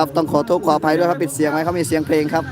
ครับต้องขอโทษขออภัยด้วยครับปิดเสียงไว้เขามีเสียงเพลงครับ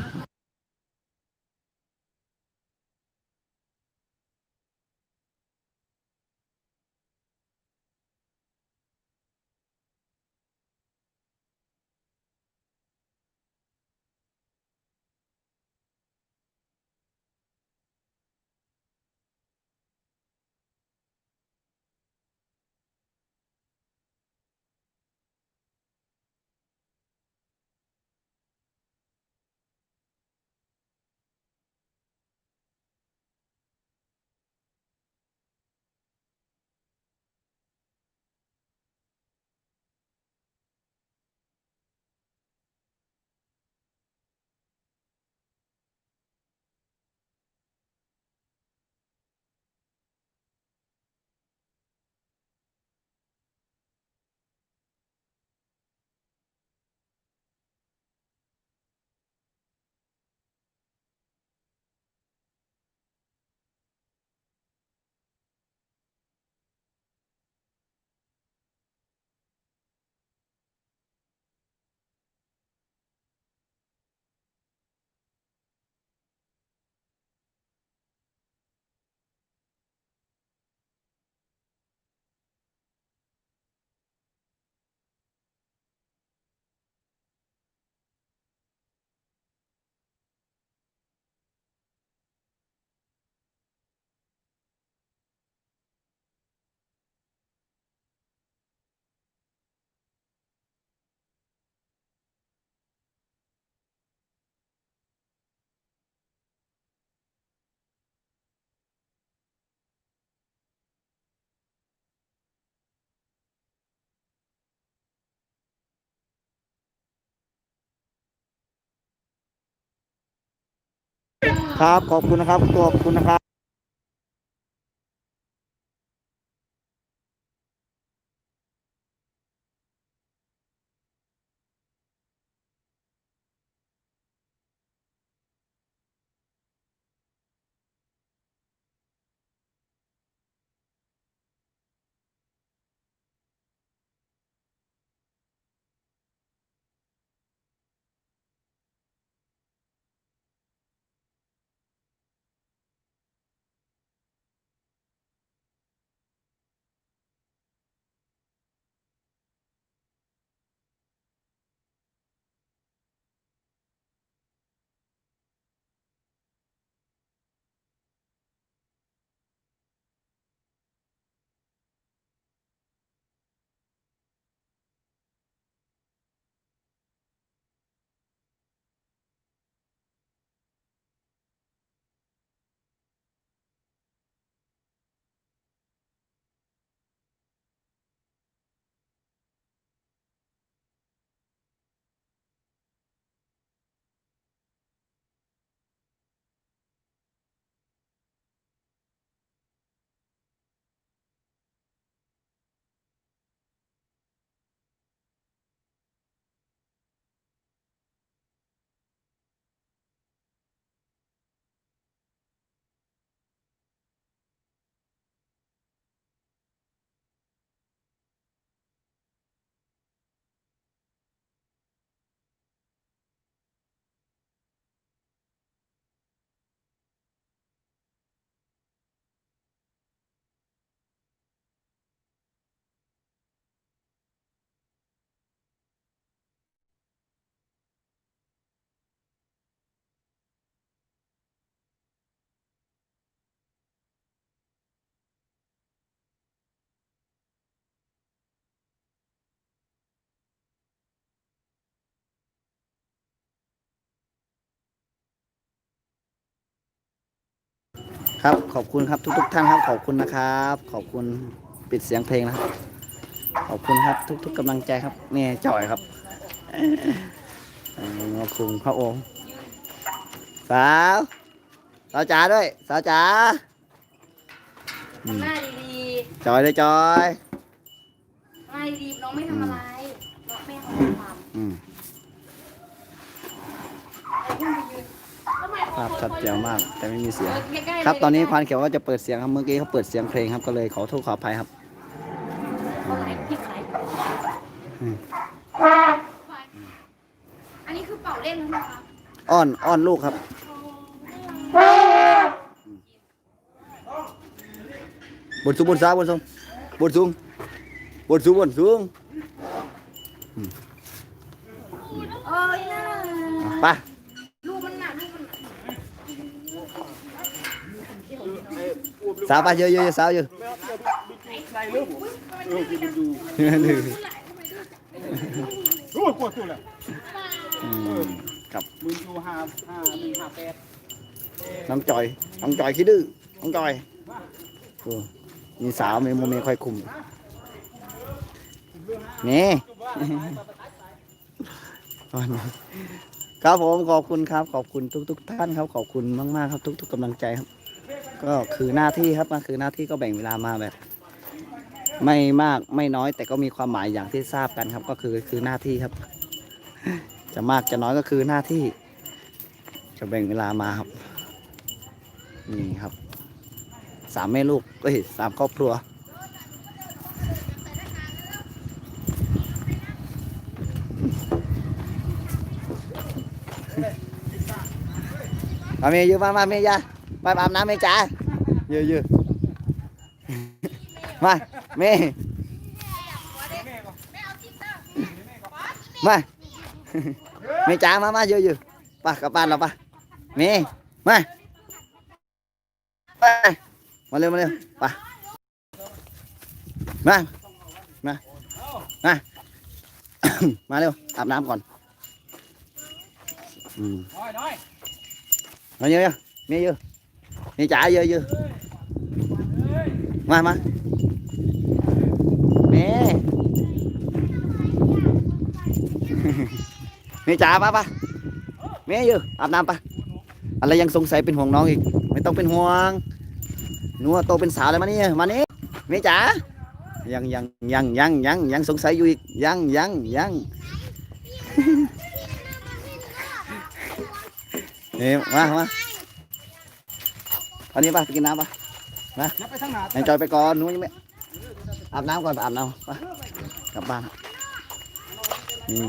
ครับ ขอบคุณนะครับขอบคุณนะครับ ครับขอบคุณครับทุกทุกๆท่านครับขอบคุณนะครับ ขอบคุณปิดเสียงเพลงนะครับ ขอบคุณครับทุก ๆกำลังใจครับนี่จ่อยครับเอ่อขอบคุณพระองค์สาวสาวจ๋าด้วยสาวจ๋าอืมหน้าดีจอยเลยจอยๆหน้าดีๆน้องไม่ทำอะไรน้องไม่ทำความ อืม ทำไม ภาพชัดเจนมาก แต่ไม่มีเสียงใกล้ๆครับตอนนี้เลยควานเขียวก็จะเปิดเสียงครับเมื่อกี้เขาเปิดเสียงเพลงครับก็เลยขอโทษขออภัยครับเขาไลฟ์พี่ไลฟ์อืมล่นใช่ไหมคะอ้อนอ้อนลูกครับบนสูงบนซ้ายบนสูงบนสูงบนสูงบนสูงเอ้ยน่าไป ลูกมันหนักลูกมันหนัก สาวไปเยอะเยอะสาวเยอะรู้กดตัวและอืมครับมึงอยู่ห้าห้าหนึ่งห้าแปดน้องจอยน้องจอยขี้ดื้อน้องจอยมีสาวมีโมเมค่อยคุมนี่ครับผมขอบคุณครับ ขอบคุณทุก ๆ ท่านครับ ขอบคุณมาก ๆ ครับ ทุก ๆกำลังใจครับ ก็คือหน้าที่ครับก็คือหน้าที่ก็แบ่งเวลามาแบบ ไม่มากไม่น้อยแต่ก็มีความหมายอย่างที่ทราบกันครับ ก็คือคือหน้าที่ครับ จะมากจะน้อยก็คือหน้าที่ จะแบ่งเวลามาครับนี่ครับสามแม่ลูกเอ้ยสามครอบครัวมาเมย์เยอะมามาเมย์ยา ไปอาบน้ำเมจ๋าเยอะเยอะมาเมย์มาเมย์จ๋ามามาเยอะเยอะไปกลับบ้านเราปะเมย์มาไปมาเร็วมาเร็วไปมามามามาเร็วอาบน้ำก่อนอืมน้อยน้อยมาเยอะ ๆมีเยอะมี trả ơi ơi mà mà mẹ mẹ trả ba ba mẹ ơi อาบน้ำปะอะไรยังสงสัยเป็นห่วงน้องอีก ไม่ต้องเป็นห่วงหนูโตเป็นสาวแล้วมานี่มานี่แม่จ๋ายังยังยังยังยังยังสงสัยอยู่อีกยังยังยังนี่มามา อันนี้ป่ะไปกินน้ำป่ะนับไปทั้งหนาให้จอยไปก่อนหนูยังไม่อาบน้ำก่อนไปอาบน้ำไปกลับบ้านนี่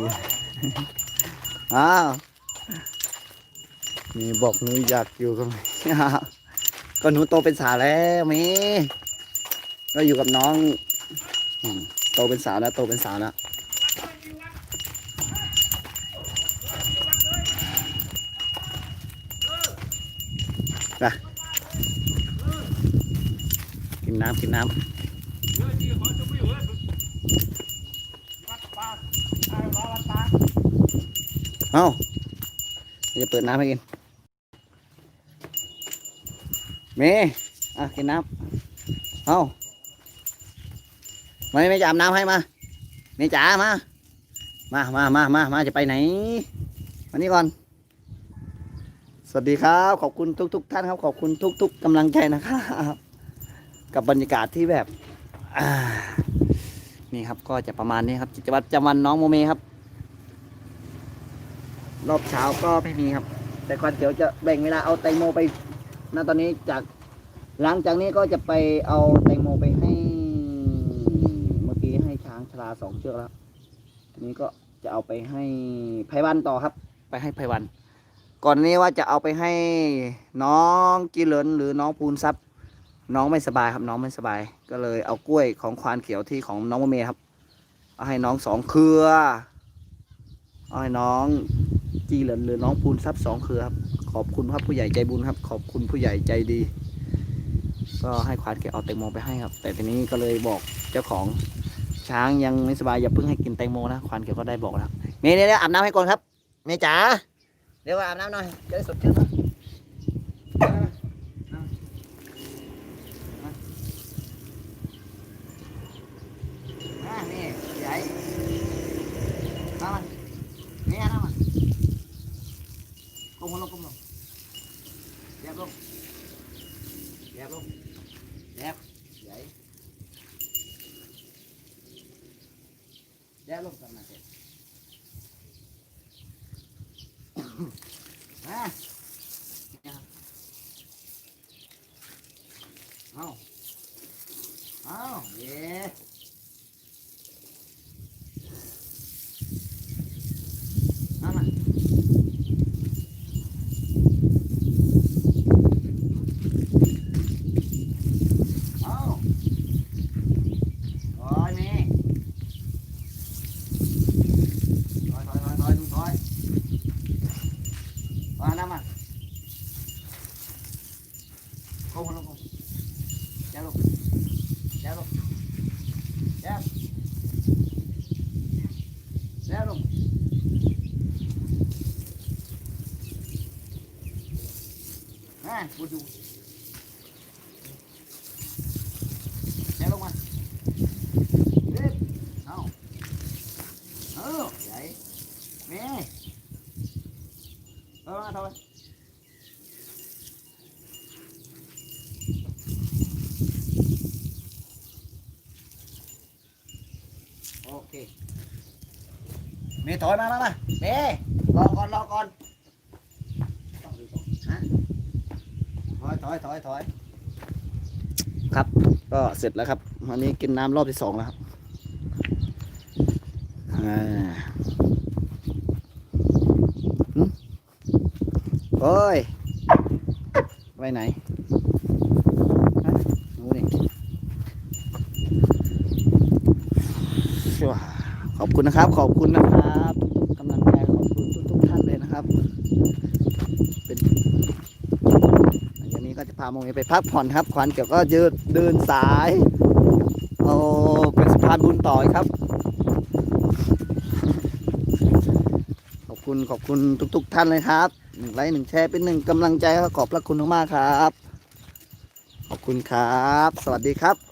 อ้าวนี่บอกหนูอยากอยู่กับก็หนูโตเป็นสาวแล้วมีก็อยู่กับน้องอืมโตเป็นสาวแล้วโตเป็นสาวแล้ว กินน้ำกินน้ำเอาจะเปิดน้ำให้กิน เมย์อะกินน้ำเอ้ามาไม่จะอาบน้ำให้มาเมย์จ๋ามา มามามามามาจะไปไหนมานี่ก่อนสวัสดีครับ ขอบคุณทุก ๆ ท่านครับ ขอบคุณทุก ๆกำลังใจนะครับ กับบรรยากาศที่แบบนี่ครับก็จะประมาณนี้ครับกิจวัตรประจำวันน้องโมเมครับ รอบเช้าก็ไม่มีครับ แต่ก่อนเดี๋ยวจะแบ่งเวลาเอาแตงโมไปณตอนนี้จากหลังจากนี้ก็จะไปเอาแตงโมไปให้เมื่อกี้ให้ช้างชลาสองเชือกแล้วทีนี้ก็จะเอาไปให้ไพวันต่อครับ ไปให้ไพวัน ก่อนนี้ว่าจะเอาไปให้น้องกิเลนหรือน้องภูนทรัพย์ น้องไม่สบายครับน้องไม่สบาย ก็เลยเอากล้วยของควานเขียวที่ของน้องมะเมย์ครับเอาให้น้องสองเครือเอาให้น้องจีเหลินหรือน้องภูนทรัพย์สองเครือครับขอบคุณครับผู้ใหญ่ใจบุญครับ ขอบคุณผู้ใหญ่ใจดี ก็ให้ควานเขียวเอาแตงโมไปให้ครับ แต่ทีนี้ก็เลยบอกเจ้าของช้างยังไม่สบายอย่าเพิ่งให้กินแตงโมนะควานเขียวก็ได้บอกแล้วเมย์เนี่ยวอาบน้ำให้ก่อนครับเมย์จ๋าเดี๋ยวอาบน้ำหน่อยจะได้สดชื่นนะ อะนี่ใหญ่มามัน นี่นะมันก้มลงก้มลงแยบลงแยบลงแยบใหญ่แยบลงกันนะเด็กมาเนี่ยครับเอาเอาเย้ มามา แล้วลุง มาบูดูแม่ลงมาเด็ดเอาเอาใหญ่แม่เอามาทำไมโอเคเมย์ถอยมามามาเมย์รอก่อนรอก่อนฮะถ อยถอยถอยถอยครับ ก็เสร็จแล้วครับวันนี้กินน้ำรอบที่สองแล้วครับอ่าหึโอ้ย ไปไหนฮะหนูนี่ชัวขอบคุณนะครับ ขอบคุณนะครับทุกๆกำลังใจขอบคุณทุกๆท่านเลยนะครับ เป็นอย่างนี้ก็จะพา โมงไปพักผ่อนครับ ขวัญเกี่ยวก็ยืดเดินสายโอ้เป็นสะพานบุญต่อครับ ขอบคุณขอบคุณทุกๆท่านเลยครับหนึ่งไลค์หนึ่งแชร์เป็นหนึ่งกำลังใจขอบพระคุณมากๆครับ ขอบคุณครับ สวัสดีครับ